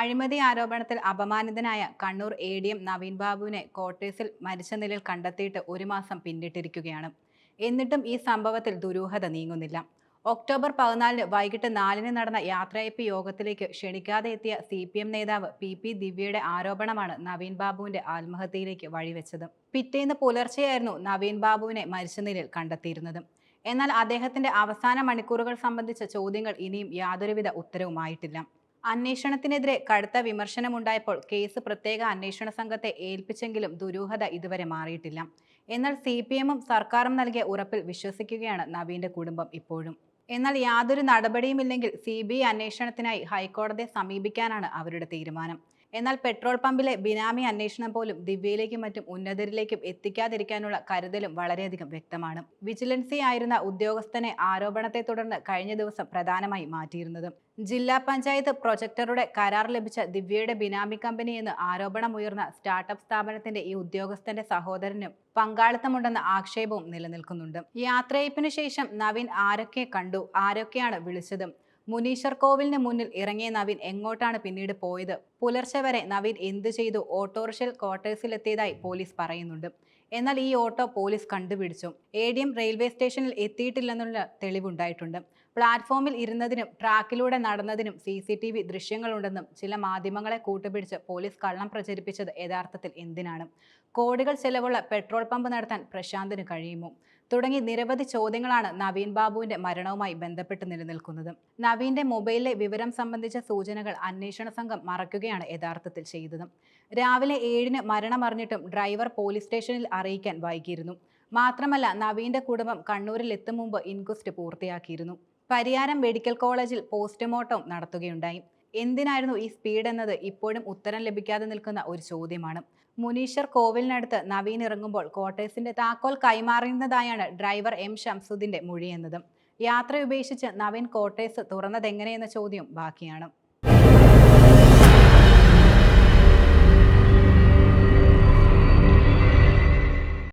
അഴിമതി ആരോപണത്തിൽ അപമാനിതനായ Kannur A D M Naveen ബാബുവിനെ കോട്ടേഴ്സിൽ മരിച്ച നിലയിൽ കണ്ടെത്തിയിട്ട് ഒരു മാസം പിന്നിട്ടിരിക്കുകയാണ്. എന്നിട്ടും ഈ സംഭവത്തിൽ ദുരൂഹത നീങ്ങുന്നില്ല. ഒക്ടോബർ പതിനാലിന് വൈകിട്ട് നാലിന് നടന്ന യാത്രയപ്പ് യോഗത്തിലേക്ക് ക്ഷണിക്കാതെ എത്തിയ സി പി എം നേതാവ് പി പി ദിവ്യയുടെ ആരോപണമാണ് നവീൻ ബാബുവിന്റെ ആത്മഹത്യയിലേക്ക് വഴിവെച്ചത്. പിറ്റേന്ന് പുലർച്ചെയായിരുന്നു നവീൻ ബാബുവിനെ മരിച്ച നിലയിൽ കണ്ടെത്തിയിരുന്നത്. എന്നാൽ അദ്ദേഹത്തിന്റെ അവസാന മണിക്കൂറുകൾ സംബന്ധിച്ച ചോദ്യങ്ങൾ ഇനിയും യാതൊരുവിധ ഉത്തരവുമായിട്ടില്ല. അന്വേഷണത്തിനെതിരെ കടുത്ത വിമർശനമുണ്ടായപ്പോൾ കേസ് പ്രത്യേക അന്വേഷണ സംഘത്തെ ഏൽപ്പിച്ചെങ്കിലും ദുരൂഹത ഇതുവരെ മാറിയിട്ടില്ല. എന്നാൽ സി പി എമ്മും സർക്കാരും നൽകിയ ഉറപ്പിൽ വിശ്വസിക്കുകയാണ് നവീന്റെ കുടുംബം ഇപ്പോഴും. എന്നാൽ യാതൊരു നടപടിയുമില്ലെങ്കിൽ സി ബി ഐ അന്വേഷണത്തിനായി ഹൈക്കോടതിയെ സമീപിക്കാനാണ് അവരുടെ തീരുമാനം. എന്നാൽ പെട്രോൾ പമ്പിലെ ബിനാമി അന്വേഷണം പോലും ദിവ്യയിലേക്കും മറ്റും ഉന്നതരിലേക്കും എത്തിക്കാതിരിക്കാനുള്ള കരുതലും വളരെയധികം വ്യക്തമാണ്. വിജിലൻസി ആയിരുന്ന ഉദ്യോഗസ്ഥനെ ആരോപണത്തെ തുടർന്ന് കഴിഞ്ഞ ദിവസം പ്രധാനമായി മാറ്റിയിരുന്നത്. ജില്ലാ പഞ്ചായത്ത് പ്രൊജക്ടറുടെ കരാർ ലഭിച്ച ദിവ്യയുടെ ബിനാമി കമ്പനി എന്ന് ആരോപണമുയർന്ന സ്റ്റാർട്ടപ്പ് സ്ഥാപനത്തിന്റെ ഈ ഉദ്യോഗസ്ഥന്റെ സഹോദരനും പങ്കാളിത്തമുണ്ടെന്ന ആക്ഷേപവും നിലനിൽക്കുന്നുണ്ട്. യാത്രയപ്പിനു ശേഷം നവീൻ ആരൊക്കെ കണ്ടു ആരൊക്കെയാണ് വിളിച്ചതും മുനീശ്വർ കോവിലിന് മുന്നിൽ ഇറങ്ങിയ നവീൻ എങ്ങോട്ടാണ് പിന്നീട് പോയത്? പുലർച്ചെ വരെ നവീൻ എന്തു ചെയ്തു? ഓട്ടോറിക്ഷയിൽ ക്വാർട്ടേഴ്സിലെത്തിയതായി പോലീസ് പറയുന്നുണ്ട്. എന്നാൽ ഈ ഓട്ടോ പോലീസ് കണ്ടുപിടിച്ചു. എ ഡി എം റെയിൽവേ സ്റ്റേഷനിൽ എത്തിയിട്ടില്ലെന്നുള്ള തെളിവുണ്ടായിട്ടുണ്ട്. പ്ലാറ്റ്ഫോമിൽ ഇരുന്നതിനും ട്രാക്കിലൂടെ നടന്നതിനും സി സി ടി വി ദൃശ്യങ്ങളുണ്ടെന്നും ചില മാധ്യമങ്ങളെ കൂട്ടുപിടിച്ച് പോലീസ് കള്ളം പ്രചരിപ്പിച്ചത് യഥാർത്ഥത്തിൽ എന്തിനാണ്? കോടികൾ ചെലവുള്ള പെട്രോൾ പമ്പ് നടത്താൻ പ്രശാന്തിന് കഴിയുമോ? തുടങ്ങി നിരവധി ചോദ്യങ്ങളാണ് നവീൻ ബാബുവിന്റെ മരണവുമായി ബന്ധപ്പെട്ട് നിലനിൽക്കുന്നത്. നവീന്റെ മൊബൈലിലെ വിവരം സംബന്ധിച്ച സൂചനകൾ അന്വേഷണ സംഘം മറയ്ക്കുകയാണ് യഥാർത്ഥത്തിൽ ചെയ്തത്. രാവിലെ ഏഴിന് മരണമറിഞ്ഞിട്ടും ഡ്രൈവർ പോലീസ് സ്റ്റേഷനിൽ അറിയിക്കാൻ വൈകിയിരുന്നു. മാത്രമല്ല നവീന്റെ കുടുംബം കണ്ണൂരിൽ എത്തും മുമ്പ് ഇൻക്വസ്റ്റ് പൂർത്തിയാക്കിയിരുന്നു. പരിയാരം മെഡിക്കൽ കോളേജിൽ പോസ്റ്റ്മോർട്ടം നടത്തുകയുണ്ടായി. എന്തിനായിരുന്നു ഈ സ്പീഡ് എന്നത് ഇപ്പോഴും ഉത്തരം ലഭിക്കാതെ നിൽക്കുന്ന ഒരു ചോദ്യമാണ്. മുനീശ്വർ കോവിലിനടുത്ത് നവീൻ ഇറങ്ങുമ്പോൾ ക്വാർട്ടേഴ്സിന്റെ താക്കോൽ കൈമാറുന്നതായാണ് ഡ്രൈവർ എം ഷംസുദ്ദീന്റെ മൊഴിയെന്നതും യാത്ര ഉപേക്ഷിച്ച് നവീൻ കോട്ടേഴ്സ് തുറന്നതെങ്ങനെയെന്ന ചോദ്യം ബാക്കിയാണ്.